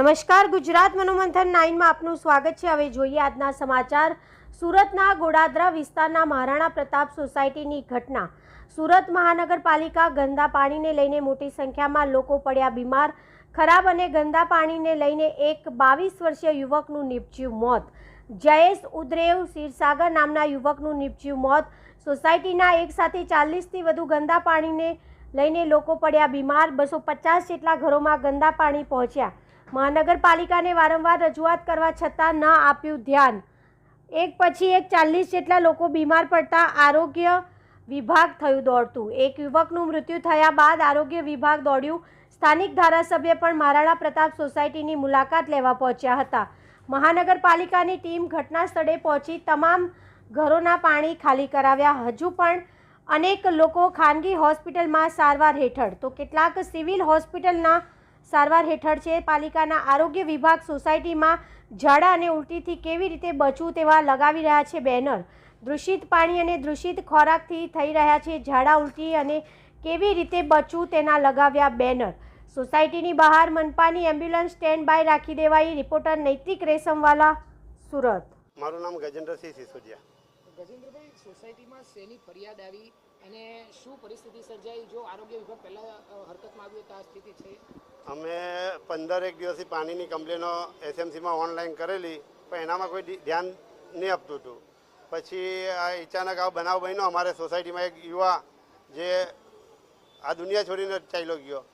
નમસ્કાર, ગુજરાત મનોમંથન નાઇનમાં આપનું સ્વાગત છે. હવે જોઈએ આજના સમાચાર. સુરતના ગોડાદરા વિસ્તારના મહારાણા પ્રતાપ સોસાયટીની ઘટના. સુરત મહાનગરપાલિકા ગંદા પાણીને લઈને મોટી સંખ્યામાં લોકો પડ્યા બીમાર. ખરાબ અને ગંદા પાણીને લઈને એક બાવીસ વર્ષીય યુવકનું નિપજ્યું મોત. જયેશ ઉદ્રેવ ક્ષીરસાગર નામના યુવકનું નિપજ્યું મોત. સોસાયટીના એક સાથે ચાલીસથી વધુ ગંદા પાણીને લઈને લોકો પડ્યા બીમાર. બસો પચાસ જેટલા ઘરોમાં ગંદા પાણી પહોંચ્યા. મહાનગરપાલિકાને વારંવાર રજૂઆત કરવા છતાં ન આપ્યું ધ્યાન. એક પછી એક ચાલીસ જેટલા લોકો બીમાર પડતા આરોગ્ય વિભાગ થયું દોડતું. એક યુવકનું મૃત્યુ થયા બાદ આરોગ્ય વિભાગ દોડ્યું. સ્થાનિક ધારાસભ્ય પણ મહારાણા પ્રતાપ સોસાયટીની મુલાકાત લેવા પહોંચ્યા હતા. મહાનગરપાલિકાની ટીમ ઘટના સ્થળે પહોંચી તમામ ઘરોના પાણી ખાલી કરાવ્યા. હજુ પણ અનેક લોકો ખાનગી હોસ્પિટલમાં સારવાર હેઠળ. તો કેટલાક સિવિલ હોસ્પિટલના સારવાર હેઠળ છે. પાલિકાના આરોગ્ય વિભાગ સોસાયટીમાં ઝાડા અને ઉલટીથી કેવી રીતે બચવું તેવા લગાવી રહ્યા છે બેનર. દૂષિત પાણી અને દૂષિત ખોરાકથી થઈ રહ્યા છે ઝાડા ઉલટી અને કેવી રીતે બચવું તેના લગાવ્યા બેનર. સોસાયટીની બહાર મનપાની એમ્બ્યુલન્સ સ્ટેન્ડ બાય રાખી દેવાઈ. રિપોર્ટર નૈતિક રેશમવાલા સુરત. મારું નામ ગજેન્દ્રસિંહ સિસોદિયા. ગજેન્દ્રભાઈ સોસાયટીમાં શેની ફરિયાદ આવી? અને શું પરિસ્થિતિ સર્જાઈ? જો આરોગ્ય વિભાગ પહેલા હરકતમાં આવ્યું તો આ સ્થિતિ છે. અમે પંદર એક દિવસથી પાણીની કમ્પ્લેનો એસએમસીમાં ઓનલાઈન કરેલી, પણ એનામાં કોઈ ધ્યાન નહીં આપતું હતું. પછી આ અચાનક આ બનાવ બન્યો. અમારે સોસાયટીમાં એક યુવા જે આ દુનિયા છોડીને ચાલ્યો ગયો.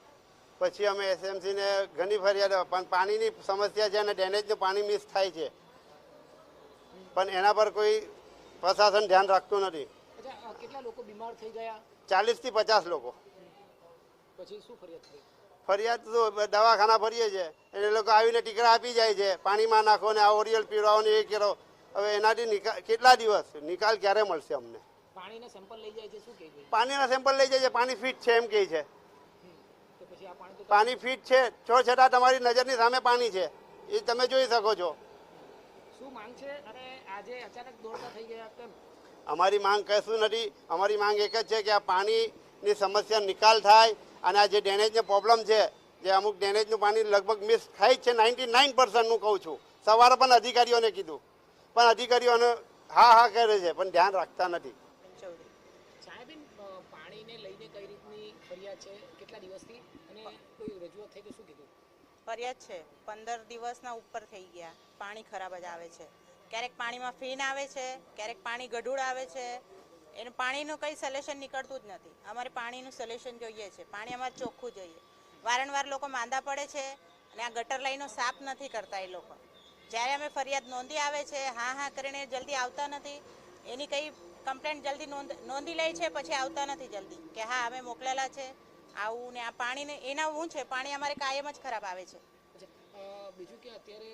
પછી અમે એસએમસીને ઘણી ફરિયાદ પણ પાણીની સમસ્યા છે અને ડેનેજનું પાણી મિસ થાય છે. પણ એના પર કોઈ પ્રશાસન ધ્યાન રાખતું નથી. અચ્છા અ, કેટલા લોકો બીમાર થઈ ગયા? ચાલીસથી પચાસ લોકો. પછી શું ફરિયાદ થઈ? ફરિયાદ તો દવાખાના ફરીએ છે. એટલે લોકો આવીને ટીકરા આપી જાય છે. પાણીમાં નાખો ને આ ઓરિયલ પીવડાવો ને એ કરો. હવે એનાથી નિકાલ કેટલા દિવસ? નિકાલ ક્યારે મળશે અમને? પાણીના સેમ્પલ લઈ જાય છે શું કહે છે? પાણીના સેમ્પલ લઈ જાય છે. પાણી ફિટ છે એમ કહે છે. પાણી ફિટ છે. છો છતાં તમારી નજરની સામે પાણી છે. એ તમે જોઈ શકો છો. શું માંગ છે? અને આજે અચાનક દોડતા થઈ ગયા કેમ? અમારી માંગ કશું નથી. અમારી માંગ એક જ છે કે આ પાણીની સમસ્યા નિકાલ થાય અને આ જે ડેનેજનો પ્રોબ્લેમ છે જે અમુક ડેનેજનું પાણી લગભગ મિસ થાય જ છે નાઇન્ટી નાઇન પર્સન્ટનું કહું છું. સવારે પણ અધિકારીઓને કીધું. પણ અધિકારીઓને હા હા કરે છે પણ ધ્યાન રાખતા નથી. સાહેબીન અ, પાણીને લઈને કઈ રીતની ફરિયાદ છે? કેટલા દિવસથી? અને કોઈ રજૂઆત થઈ તો શું કીધું? ફરિયાદ છે પંદર દિવસના ઉપર થઈ ગયા. પાણી ખરાબ જ આવે છે. ક્યારેક પાણીમાં ફીન આવે છે, ક્યારેક પાણી ગઢુળ આવે છે. એનું પાણીનું કંઈ સોલ્યુશન નીકળતું જ નથી. અમારે પાણીનું સોલ્યુશન જોઈએ છે. પાણી અમારે ચોખ્ખું જોઈએ. વારંવાર લોકો માંદા પડે છે અને આ ગટર લાઈનો સાફ નથી કરતા એ લોકો. જ્યારે અમે ફરિયાદ નોંધી આવે છે, હા હા, કરીને જલ્દી આવતા નથી. એની કંઈ કમ્પ્લેન્ટ જલ્દી નોંધ, નોંધી લે છે, પછી આવતા નથી જલ્દી. કે હા, અમે મોકલેલા છે, આવું ને આ પાણીને, એના હું છે. પાણી અમારે કાયમ જ ખરાબ આવે છે. બીજું કે અત્યારે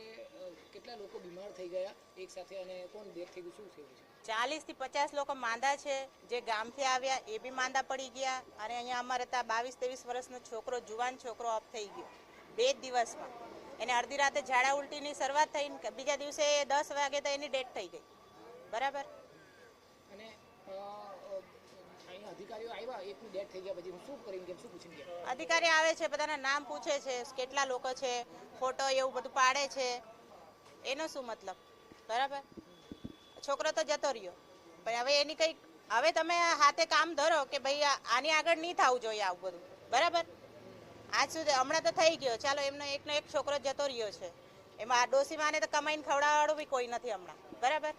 કેટલા લોકો બીમાર થઈ ગયા એક સાથે અને કોણ ડેથ થઈ ગયું શું થયું છે? ચાલીસથી પચાસ લોકો માંદા છે જે ગામથી આવ્યા એ બી માંદા પડી ગયા અને અહીંયા અમારે ત્યાં બાવીસ ત્રેવીસ વર્ષનો છોકરો જુવાન છોકરો ઓફ થઈ ગયો બે જ દિવસમાં. એને અડધી રાતે ઝાડા ઉલટીની શરૂઆત થઈ બીજા દિવસે દસ વાગે તો એની ડેથ થઈ ગઈ. બરાબર? અને અધિકારી આવે છે બધાના નામ પૂછે છે કેટલા લોકો છે ફોટો એવું બધું પાડે છે. એનો શું મતલબ? બરાબર? છોકરો તો જતો રહ્યો. પણ હવે એની કંઈક, હવે તમે હાથે કામ ધરો કે ભાઈ આની આગળ નહીં થવું જોઈએ આવું બધું. બરાબર? આજ સુધી, હમણાં તો થઈ ગયો. ચાલો, એમનો એકનો એક છોકરો જતો રહ્યો છે. એમાં આ ડોસીમાને તો કમાઈને ખવડાવવાળું બી કોઈ નથી હમણાં. બરાબર?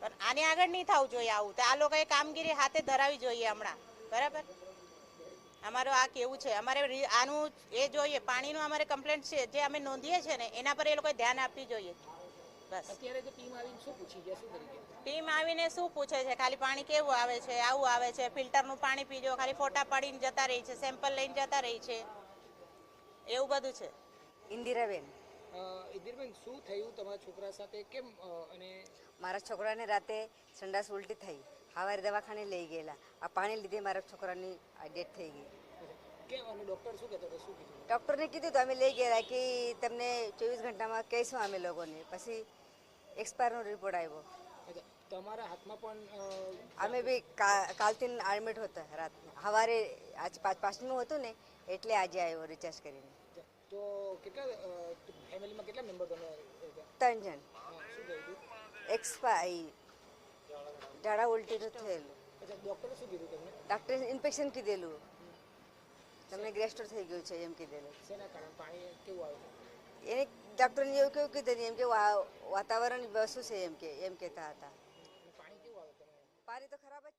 પણ આની આગળ નહીં થવું જોઈએ આવું. તો આ લોકોએ કામગીરી હાથે ધરાવી જોઈએ હમણાં. બરાબર? અમારું આ કેવું છે? અમારે આનું એ જોઈએ પાણીનું અમારે કમ્પ્લેન્ટ છે જે અમે નોંધીએ છીએ ને એના પર એ લોકોએ ધ્યાન આપવી જોઈએ. બસ. ટીમ આવીને શું પૂછી છે? ખાલી પાણી કેવું આવે છે? આવું આવે છે? ફિલ્ટરનું પાણી પીજો ખાલી ફોટા પાડીને જતા રહી છે સેમ્પલ લઈને જતા રહી છે. એવું બધું છે. ઇન્દિરાબેન. ઇન્દિરાબેન શું થયું તમારા છોકરા સાથે? કેમ અને મારા છોકરાને રાતે સંડાસ ઉલટી થઈ. સવારે દવાખાને લઈ ગયેલા. આ પાણી લીધે મારા છોકરાની ડેથ થઈ ગઈ. ડૉક્ટરને કીધું તો અમે લઈ ગયેલા કે તમને ચોવીસ ઘંટામાં કહીશું અમે લોકોને. પછી એક્સપાયરનો રિપોર્ટ આવ્યો. તમારા હાથમાં પણ અમે બી કાલથી એડમિટ હતા રાત સવારે આજ પાંચ પાંચનું હતું ને એટલે આજે આવ્યો રિચાર્જ કરીને. તો કેટલા ફેમિલીમાં કેટલા મેમ્બર તમે ત્રણ જણ. હા, શું થયું હતું એક્સપાઈ ઝાડા ઉલટીનું થયેલું. ડોક્ટરે શું કીધું તમને? ડાક્ટરે ઇન્ફેક્શન કીધેલું. તમને ગ્રેસ્ટર થઈ ગયું છે એમ કીધેલું. શેના કારણે? પાણી કેવું આવ્યું એને ડૉક્ટરને એવું કેવું કીધું એમ કે વાતાવરણ વસ્તુ છે એમ કે એમ કહેતા હતા. પાણી કેવું આવ્યું પાણી તો ખરાબ જ